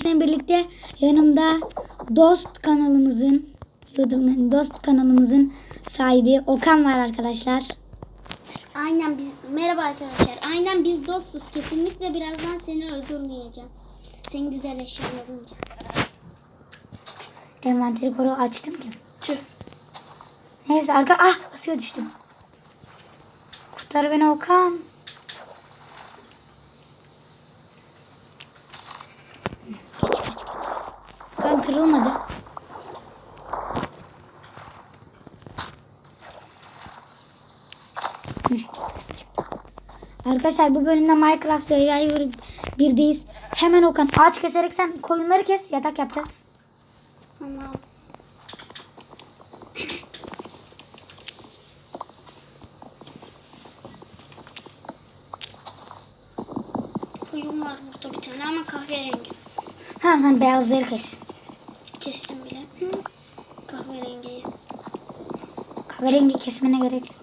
Sizlerle birlikte yanımda Dost kanalımızın YouTube'un Dost kanalımızın sahibi Okan var arkadaşlar. Aynen biz merhaba arkadaşlar. Aynen biz dostuz. Kesinlikle birazdan seni öldürmeyeceğim. Senin güzel eşyan alınca. Envanteri koru açtım ki. Tüh. Neyse arka ah basıyor düştüm. Kurtar beni Okan. Arkadaşlar bu bölümde Minecraft Survivor 1'deyiz. Hemen Okan ağaç keserek sen koyunları kes yatak yapacağız. Tamam. Kuyum var burada bir tane ama kahverengi. Tamam sen beyazları kes. Kestim bile. Hı. Kahverengiyi. Kahverengi kesmene gerek yok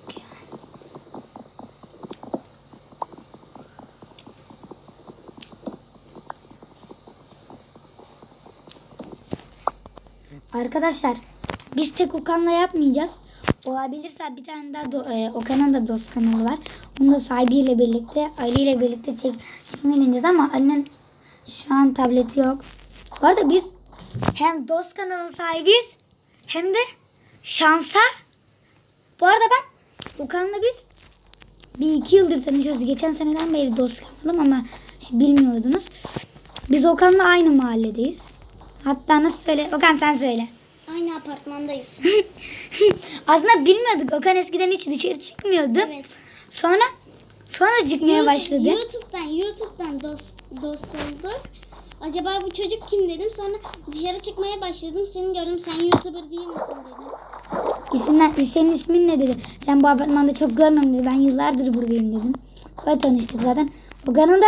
Arkadaşlar biz tek Okan'la yapmayacağız. Olabilirse bir tane daha do- e, Okan'ın da dost kanalı var. Onun da sahibiyle birlikte Ali ile birlikte çek çekmeyi deneyeceğiz ama Ali'nin şu an tableti yok. Bu arada biz hem dost kanalının sahibiyiz hem de şansa bu arada ben Okan'la biz bir iki yıldır tanışıyoruz. Geçen seneden beri dost kanalım ama bilmiyordunuz. Biz Okan'la aynı mahalledeyiz. Hatta nasıl söyle? Okan sen söyle. Aynı apartmandayız. Aslında bilmiyorduk. Okan eskiden hiç dışarı çıkmıyordu. evet. Sonra sonra çıkmaya YouTube- başladı. YouTube'dan YouTube'dan dost dost olduk. Acaba bu çocuk kim dedim. Sonra dışarı çıkmaya başladım. Seni gördüm. Sen YouTuber değil misin dedim. İsimler, senin ismin ne dedi? Sen bu apartmanda çok görmem dedi. Ben yıllardır buradayım dedim. Böyle tanıştık zaten. Okan'ın da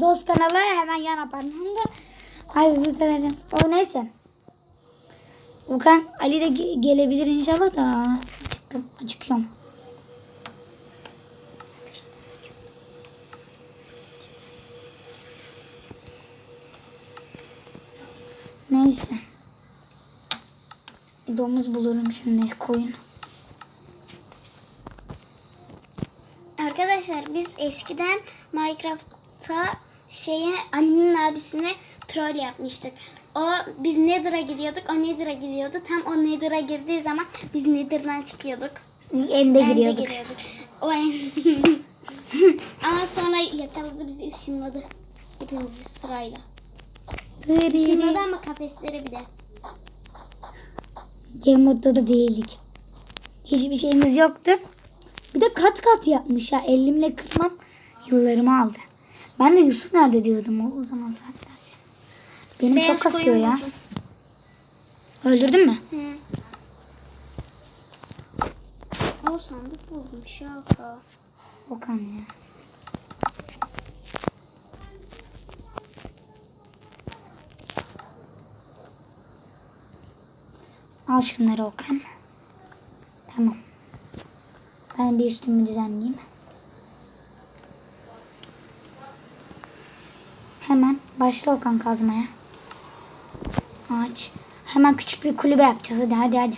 dost kanalı hemen yan apartmanda. Bu kadar. can- O neyse. Okan Ali de ge- gelebilir inşallah da. Çıktım. Acıkıyorum. Neyse. Domuz bulurum şimdi koyun. Arkadaşlar biz eskiden Minecraft'ta şeye Ali'nin abisine troll yapmıştık. O biz Nether'a gidiyorduk. O Nether'a gidiyordu. Tam o Nether'a girdiği zaman biz Nether'dan çıkıyorduk. Ende giriyorduk. giriyorduk. O en... Ama sonra yakaladı bizi ışınladı. Hepimizi sırayla. Işınladı ama kafesleri bir de. Game modda da değildik. Hiçbir şeyimiz yoktu. Bir de kat kat yapmış ya. Elimle kırmam yıllarımı aldı. Ben de Yusuf nerede diyordum o, zaman saatlerce. Benim Beyaz çok kasıyor ya. buldum. Öldürdün mü? Hı. O sandık buldum. Şaka. Okan ya. Al şunları Okan. Tamam. Ben bir üstümü düzenleyeyim. Hemen başla Okan kazmaya. Ağaç. Hemen küçük bir kulübe yapacağız. Hadi hadi hadi.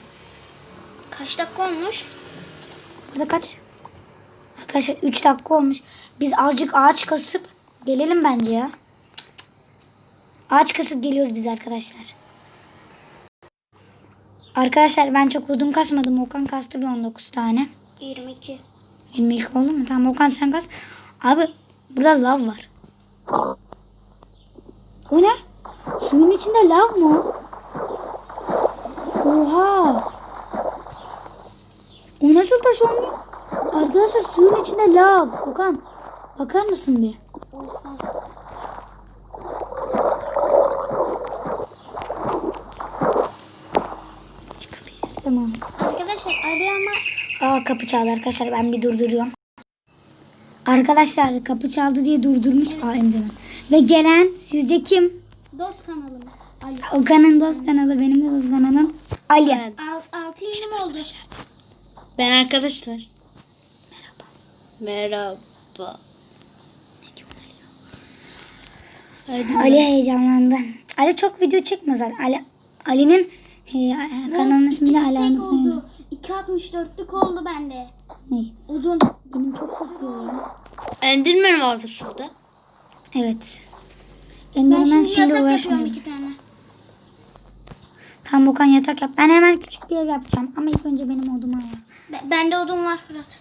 Kaç dakika olmuş? Burada kaç? Arkadaşlar 3 dakika olmuş. Biz azıcık ağaç kasıp gelelim bence ya. Ağaç kasıp geliyoruz biz arkadaşlar. Arkadaşlar ben çok odun kasmadım. Okan kastı bir 19 tane. 22. 22 oldu mu? Tamam Okan sen kas. Abi burada lav var. O ne? Suyun içinde lav mı? Oha. O nasıl taş olmuyor? Arkadaşlar suyun içinde lav. Okan bakar mısın bir? Çıkabilirsem abi. Arkadaşlar Ali ama Aa kapı çaldı arkadaşlar ben bir durduruyorum. Arkadaşlar kapı çaldı diye durdurmuş Aa, Enderman. Ve gelen sizce kim? dost kanalımız. Okan'ın dost kanalı benim de dost kanalım. Ali. Al, altı milim oldu. Ben arkadaşlar. Merhaba. Merhaba. Ali heyecanlandı. Ali çok video çekmez. Ali, Ali'nin e, kanalının ismi de Ali oldu. 2.64'lük oldu bende. Ne? Odun. Benim çok kasıyor ya. Enderman vardı şurada. Evet. Ben Enderman şimdi şimdi yatak yapıyorum iki tane. Tam Okan yatak yap. Ben hemen küçük bir ev yapacağım. Ama ilk önce benim oduma al. Be- bende odun var Fırat.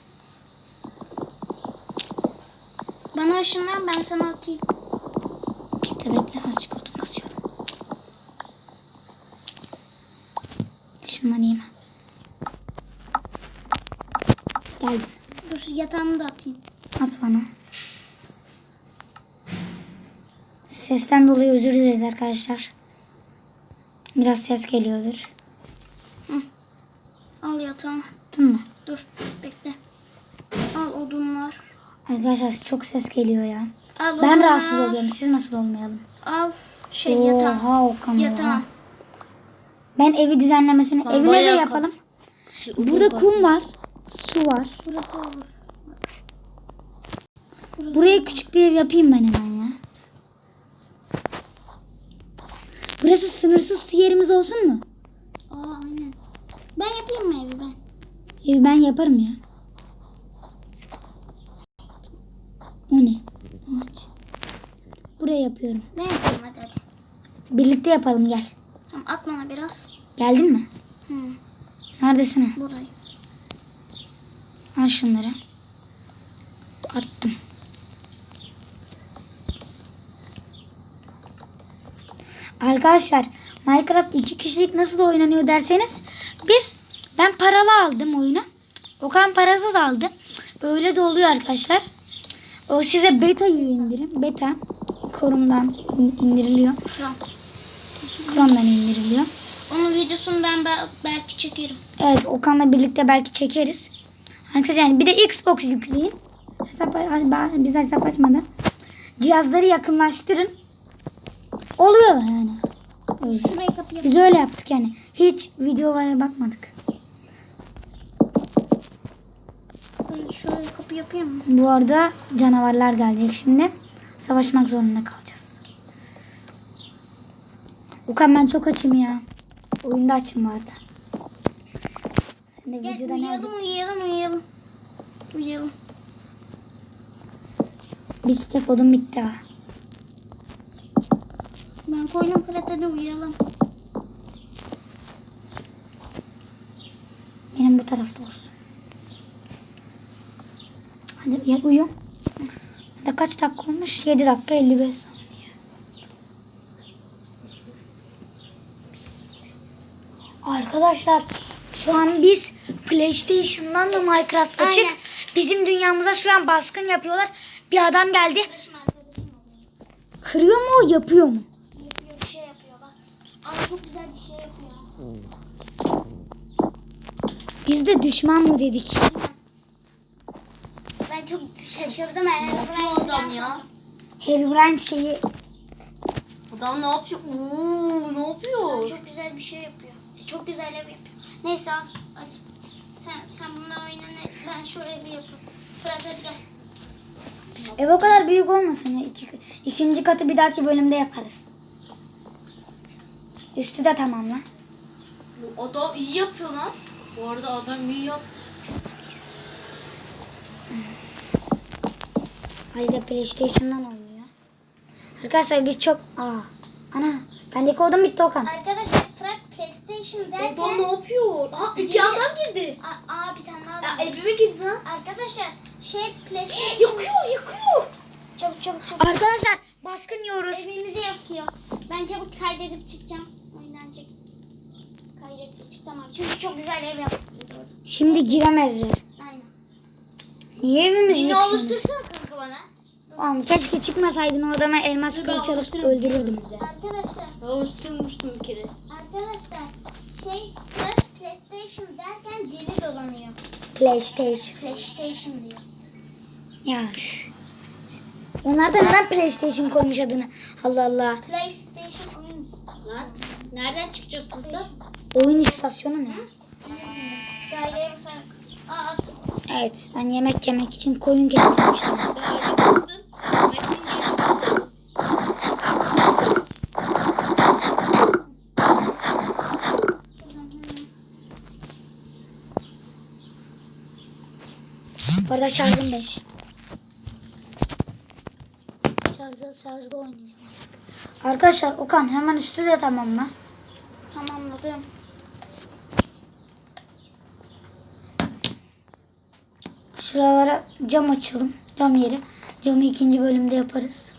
Bana ışınlan ben sana atayım. Bekle bekle azıcık odun kasıyorum. Şunları yiyeyim. Geldim. Dur yatağımı da atayım. At bana. Sesten dolayı özür dileriz arkadaşlar. Biraz ses geliyordur. Al yatağımı. Attın mı? Dur bekle. Al odunlar. Arkadaşlar çok ses geliyor ya. Al Ben odunlar. rahatsız oluyorum. Siz nasıl olmayalım? Al şey. Oha Okan oha. Yatağım. Ben evi düzenlemesini Ben evi nereye bayağı yapalım? Şey, Burada kum var. Su var. Burası olur. Buraya küçük bir ev yapayım ben hemen ya. Burası sınırsız su yerimiz olsun mu? Aa aynen. Ben yapayım mı evi ben? Evi ben yaparım ya. O ne? Ağaç. Buraya yapıyorum. Ben yapayım hadi hadi. Birlikte yapalım gel. Tamam at bana biraz. Geldin mi? Hı, Neredesin? burayı. Al şunları. Attım. Arkadaşlar Minecraft iki kişilik nasıl oynanıyor derseniz biz ben paralı aldım oyunu. Okan parasız aldı. Böyle de oluyor arkadaşlar. O size beta'yı indirin. Beta Chrome'dan indiriliyor. Chrome'dan indiriliyor. Onun videosunu ben bel- belki çekerim. Evet Okan'la birlikte belki çekeriz. Arkadaşlar yani bir de Xbox yükleyin. Hesap, ben- biz hesap açmadan. Cihazları yakınlaştırın. Oluyor yani. Öyle. Şurayı. Biz öyle yaptık yani. Hiç videoya bakmadık. Şurayı kapı yapayım mı? Bu arada canavarlar gelecek şimdi. Savaşmak zorunda kalacağız. Okan ben çok açım ya. Oyunda açım vardı. Gel uyuyalım uyuyalım uyuyalım. Uyuyalım. Bir tek odun bitti ha. Koydum Fırat'a da uyuyalım. Benim bu tarafta olsun. Hadi ya uyu. Da kaç dakika olmuş? 7 dakika 55 saniye. Arkadaşlar şu an biz PlayStation'dan da Minecraft açık. Aynen. Bizim dünyamıza şu an baskın yapıyorlar. Bir adam geldi. Kırıyor mu o yapıyor mu? Yapıyor bir şey yapıyor bak. Ama çok güzel bir şey yapıyor. Biz de düşman mı dedik? Ben çok şaşırdım yapıyor adam ya? Herobrine şeyi Adam ne yapıyor? Oo, ne yapıyor? Çok güzel bir şey yapıyor. Çok güzel ev yapıyor. Neyse al. Hadi. Sen, sen bununla oyna. Ben şu evi yapayım. Fırat hadi gel. Ev o kadar büyük olmasın ya. İki, ikinci katı bir dahaki bölümde yaparız. Üstü de tamamla. Bu adam iyi yapıyor lan. Bu arada adam iyi yap. Hayır PlayStation'dan oynuyor. Arkadaşlar biz çok... Aa, ana bendeki odam bitti Okan. Arkadaşlar Fırat PlayStation derken... Adam ne yapıyor? Ha iki adam girdi. Aa, aa, bir tane daha. Ya var. evrime girdi lan. Arkadaşlar şey PlayStation... Yakıyor yakıyor. Çabuk çabuk çabuk. Arkadaşlar baskın yiyoruz. Evimizi yakıyor. Ben çabuk kaydedip çıkacağım. Oyundan çık. Kaydet ve çık tamam. Çünkü çok güzel ev yaptık orada. Şimdi giremezler. Aynen. Niye evimizi Yine yıkıyorsunuz? oluştursana kanka bana. Oğlum keşke çıkmasaydın o adama elmas Dur, ben kılıç alıp oluştururum. öldürürdüm. Arkadaşlar oluşturmuştum bir kere. Arkadaşlar şey PlayStation derken dili dolanıyor. PlayStation. PlayStation diyor. Ya. Onlar da neden PlayStation koymuş adını? Allah Allah. PlayStation oyun Lan nereden çıkacağız burada? Oyun istasyonu ne? Evet ben yemek yemek için koyun getirmiştim. Bu arada şarjım 5. Şarjda, şarjda oynayacağım artık. Arkadaşlar Okan hemen üstü de tamam mı? Tamamladım. Şuralara cam açalım. Cam yeri. Camı ikinci bölümde yaparız.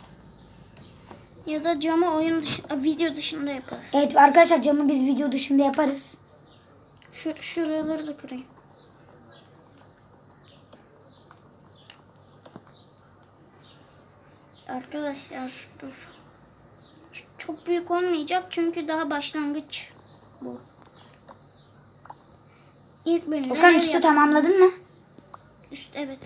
Ya da camı oyun dışı, video dışında yaparız. Evet arkadaşlar camı biz video dışında yaparız. Şu, şuraları da kırayım. Arkadaşlar dur. Çok büyük olmayacak çünkü daha başlangıç bu. İlk bölümde Okan üstü tamamladın mı? Üst evet.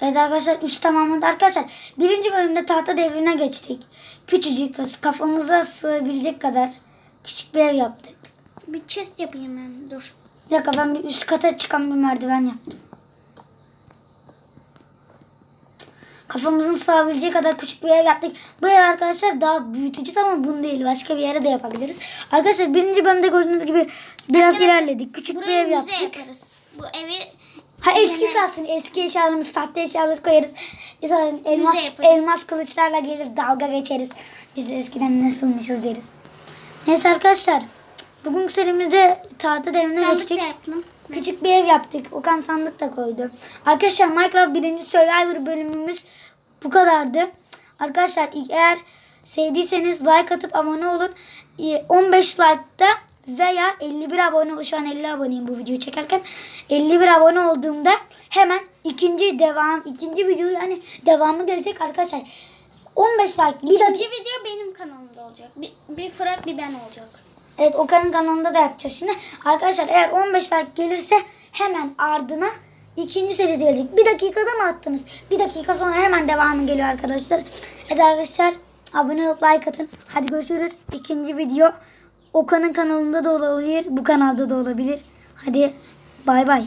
Evet arkadaşlar üst tamamladı. Arkadaşlar birinci bölümde tahta devrine geçtik. Küçücük kafamıza sığabilecek kadar küçük bir ev yaptık. Bir chest yapayım ben. Dur. Bir dakika ben bir üst kata çıkan bir merdiven yaptım. Kafamızın sığabileceği kadar küçük bir ev yaptık. Bu ev arkadaşlar daha büyüteceğiz ama bunu değil. Başka bir yere de yapabiliriz. Arkadaşlar birinci bölümde gördüğünüz gibi biraz Arkadaşlar, ilerledik. Küçük bir ev yaptık. yaparız. Bu evi Ha eski kalsın. Eski eşyalarımız, tahta eşyaları koyarız. Mesela elmas, yaparız. elmas kılıçlarla gelir dalga geçeriz. Biz de eskiden nasılmışız deriz. Neyse arkadaşlar. Bugün serimizde tahta devrine sandık geçtik. da yaptım. Küçük bir ev yaptık. Okan sandık da koydu. Arkadaşlar Minecraft birinci Survivor bölümümüz bu kadardı. Arkadaşlar eğer sevdiyseniz like atıp abone olun. Ee, 15 like'da veya 51 abone şu an 50 aboneyim bu videoyu çekerken 51 abone olduğumda hemen ikinci devam ikinci video yani devamı gelecek arkadaşlar. 15 like bir dakika. İkinci video benim kanalımda olacak. Bir, bir Fırat bir ben olacak. Evet Okan'ın kanalında da yapacağız şimdi. Arkadaşlar eğer 15 like gelirse hemen ardına ikinci seri gelecek. Bir dakikada mı attınız? Bir dakika sonra hemen devamı geliyor arkadaşlar. Evet arkadaşlar abone olup like atın. Hadi görüşürüz. İkinci video Okan'ın kanalında da olabilir. Bu kanalda da olabilir. Hadi bay bay.